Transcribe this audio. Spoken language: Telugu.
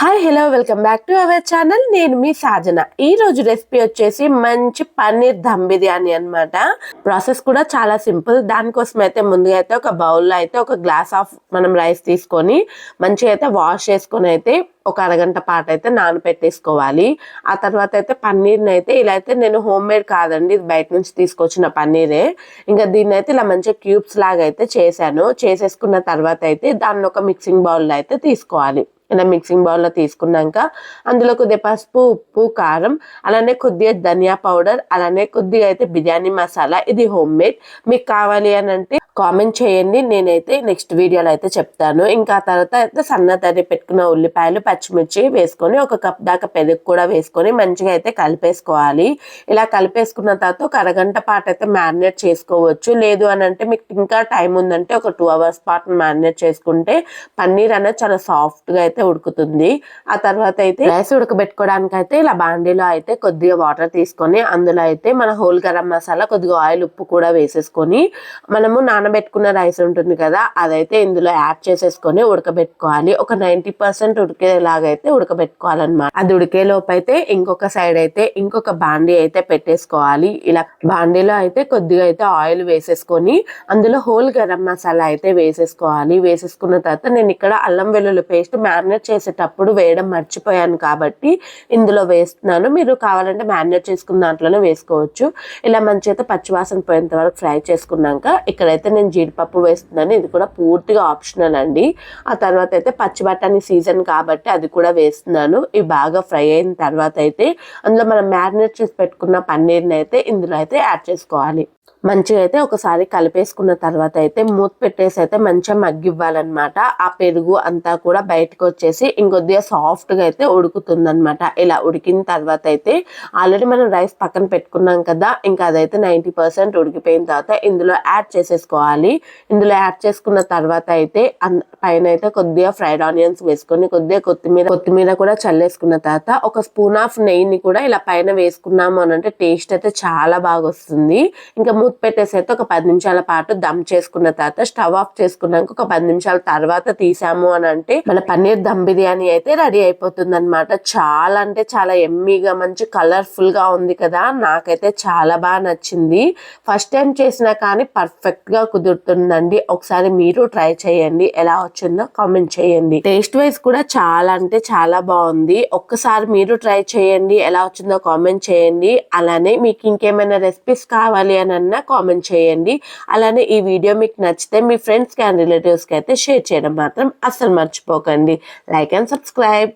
Hi hello welcome back to our channel నేను మీ సాజన. ఈ రోజు రెసిపీ వచ్చేసి మంచి పన్నీర్ దమ్ బిర్యానీ అన్నమాట. ప్రాసెస్ కూడా చాలా సింపుల్ దానికోసం అయితే ముందుగా అయితే ఒక బౌల్లో అయితే ఒక గ్లాస్ ఆఫ్ మనం రైస్ తీసుకొని మంచిగా అయితే వాష్ చేసుకొని అయితే ఒక అరగంట పాటు అయితే నానబెట్టేసుకోవాలి ఆ తర్వాత అయితే పన్నీర్ని అయితే ఇలా అయితే నేను హోమ్ మేడ్ కాదండి ఇది బయట నుంచి తీసుకొచ్చిన పన్నీరే. ఇంకా దీన్ని అయితే ఇలా మంచిగా క్యూబ్స్ లాగా అయితే చేశాను. చేసేసుకున్న తర్వాత అయితే దాన్ని ఒక మిక్సింగ్ బౌల్లో అయితే తీసుకోవాలి. ఇలా మిక్సింగ్ బౌల్లో తీసుకున్నాక అందులో కొద్దిగా పసుపు ఉప్పు కారం అలానే కొద్దిగా ధనియా పౌడర్ అలానే కొద్దిగా అయితే బిర్యానీ మసాలా. ఇది హోమ్ మేడ్. మీకు కావాలి అని అంటే కామెంట్ చేయండి. నేనైతే నెక్స్ట్ వీడియోలో అయితే చెప్తాను. ఇంకా ఆ తర్వాత అయితే సన్న తరి పెట్టుకున్న ఉల్లిపాయలు పచ్చిమిర్చి వేసుకొని ఒక కప్ దాకా పెరుగు కూడా వేసుకొని మంచిగా అయితే కలిపేసుకోవాలి. ఇలా కలిపేసుకున్న తర్వాత ఒక అరగంట పాటు అయితే మ్యారినేట్ చేసుకోవచ్చు. లేదు అని అంటే మీకు ఇంకా టైం ఉందంటే ఒక టూ అవర్స్ పాటు మ్యారినేట్ చేసుకుంటే పన్నీర్ అనేది చాలా సాఫ్ట్గా అయితే అయితే ఉడుకుతుంది. ఆ తర్వాత అయితే రైస్ ఉడకబెట్టుకోవడానికి అయితే ఇలా బాండీలో అయితే కొద్దిగా వాటర్ తీసుకొని అందులో అయితే మన హోల్ గరం మసాలా కొద్దిగా ఆయిల్ ఉప్పు కూడా వేసేసుకొని మనము నానబెట్టుకున్న రైస్ ఉంటుంది కదా అదైతే ఇందులో యాడ్ చేసేసుకొని ఉడకబెట్టుకోవాలి. ఒక నైంటీ పర్సెంట్ ఉడికేలాగైతే ఉడకబెట్టుకోవాలన్నమాట. అది ఉడికే లోపు అయితే ఇంకొక సైడ్ అయితే ఇంకొక బాండీ అయితే పెట్టేసుకోవాలి. ఇలా బాండీలో అయితే కొద్దిగా అయితే ఆయిల్ వేసేసుకొని అందులో హోల్ గరం మసాలా అయితే వేసేసుకోవాలి. వేసేసుకున్న తర్వాత నేను ఇక్కడ అల్లం వెల్లుల్లి పేస్ట్ మ్యారినేట్ చేసేటప్పుడు వేయడం మర్చిపోయాను కాబట్టి ఇందులో వేస్తున్నాను. మీరు కావాలంటే మ్యారినేట్ చేసుకున్న దాంట్లోనే వేసుకోవచ్చు. ఇలా మంచి అయితే పచ్చివాసన పోయేంత వరకు ఫ్రై చేసుకున్నాక ఇక్కడైతే నేను జీడిపప్పు వేస్తున్నాను. ఇది కూడా పూర్తిగా ఆప్షనల్ అండి. ఆ తర్వాత అయితే పచ్చి బఠానీ సీజన్ కాబట్టి అది కూడా వేస్తున్నాను. ఇవి బాగా ఫ్రై అయిన తర్వాత అయితే అందులో మనం మ్యారినేట్ చేసి పెట్టుకున్న పన్నీర్ని అయితే ఇందులో అయితే యాడ్ చేసుకోవాలి. మంచిగా అయితే ఒకసారి కలిపేసుకున్న తర్వాత అయితే మూత పెట్టేసి అయితే మంచిగా మగ్గివ్వాలన్నమాట. ఆ పెరుగు అంతా కూడా బయటకు వచ్చేసి ఇంకొద్దిగా సాఫ్ట్గా అయితే ఉడుకుతుందనమాట ఇలా ఉడికిన తర్వాత అయితే ఆల్రెడీ మనం రైస్ పక్కన పెట్టుకున్నాం కదా ఇంకా అదైతే నైంటీ పర్సెంట్ ఉడికిపోయిన తర్వాత ఇందులో యాడ్ చేసేసుకోవాలి. ఇందులో యాడ్ చేసుకున్న తర్వాత అయితే పైన అయితే కొద్దిగా ఫ్రైడ్ ఆనియన్స్ వేసుకొని కొద్దిగా కొత్తిమీర కొత్తిమీర కూడా చల్లేసుకున్న తర్వాత ఒక స్పూన్ ఆఫ్ నెయ్యిని కూడా ఇలా పైన వేసుకున్నాము అని అంటే టేస్ట్ అయితే చాలా బాగా వస్తుంది ఇంకా మూత పెట్టేసి అయితే ఒక పది నిమిషాల పాటు దమ్ చేసుకున్న తర్వాత స్టవ్ ఆఫ్ చేసుకున్నాక ఒక పది నిమిషాల తర్వాత తీసాము అని అంటే మన పన్నీర్ దమ్ బిర్యానీ అయితే రెడీ అయిపోతుంది అనమాట చాలా అంటే చాలా ఎమ్మీగా మంచి కలర్ఫుల్గా ఉంది కదా. నాకైతే చాలా బాగా నచ్చింది. ఫస్ట్ టైం చేసినా కానీ పర్ఫెక్ట్గా కుదురుతుందండి. ఒకసారి మీరు ట్రై చేయండి. ఎలా వచ్చిందో కామెంట్ చేయండి. టేస్ట్ వైజ్ కూడా చాలా అంటే చాలా బాగుంది. ఒక్కసారి మీరు ట్రై చేయండి. ఎలా వచ్చిందో కామెంట్ చేయండి. అలానే మీకు ఇంకేమైనా రెసిపీస్ కావాలి అని అన్నా కామెంట్ చేయండి. అలానే ఈ వీడియో మీకు నచ్చితే మీ ఫ్రెండ్స్కి అండ్ రిలేటివ్స్కి అయితే షేర్ చేయడం మాత్రం అస్సలు మర్చిపోకండి. Like and subscribe.